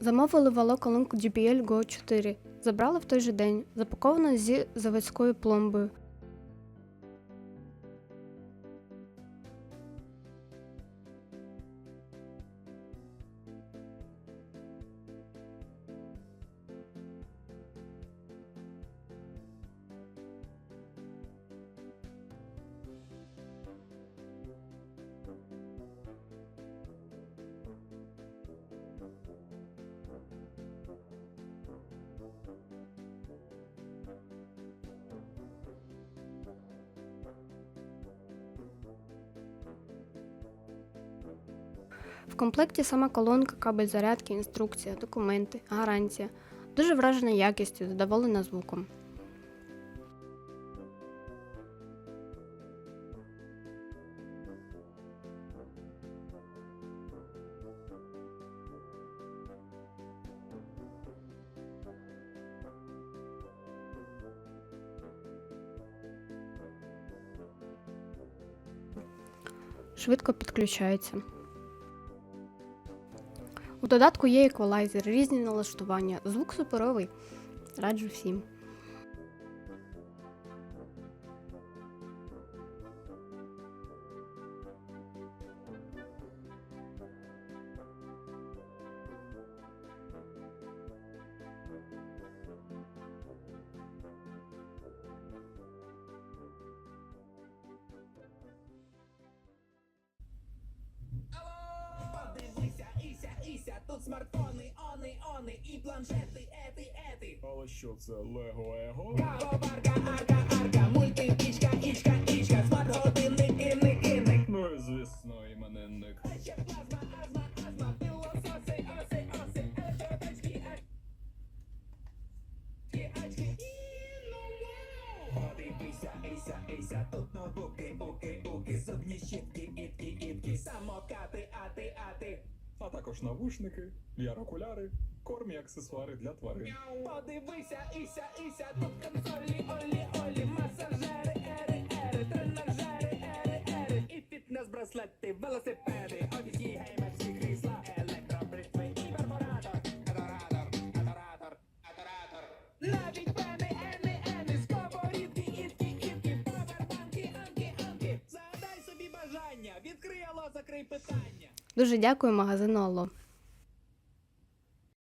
Замовили вало колонку JBL Go 4. Забрали в той же день, запаковано зі заводською пломбою. В комплекті сама колонка, кабель зарядки, інструкція, документи, гарантія. Дуже вражена якістю, задоволена звуком. Швидко підключається. У додатку є еквалайзер, різні налаштування. Звук суперовий. Раджу всім. Тут смартфони, они, они, і планшети, ети, ети. Але що це Лего Его? Кавоварка, арка, арка, мультипічка, ічка, ічка, смарт-годинник, інник, інник. Ну і звісно, іменинник. Ще плазма, азма, азма, пилососи, оси, оси, електроочки, очки, очки, і ну вау! Подивися, Іся, Іся, тут ноутбуки, також навушники, VR-окуляри, корм аксесуари для тварин. Подивися, Іся, Іся, тут консолі, олі, олі, масажери, ери, ери, тренажери, ери, ери, і фітнес-браслети, велосипеди, офісні геймерські крісла, електробритви і перфоратор, адоратор, адоратор, адоратор. Навіть пени, ени, ени, сковорідки, ітки, ітки, павербанки, анки, анки. Загадай собі бажання, відкрий закрий питання. Дуже дякую магазину Алло.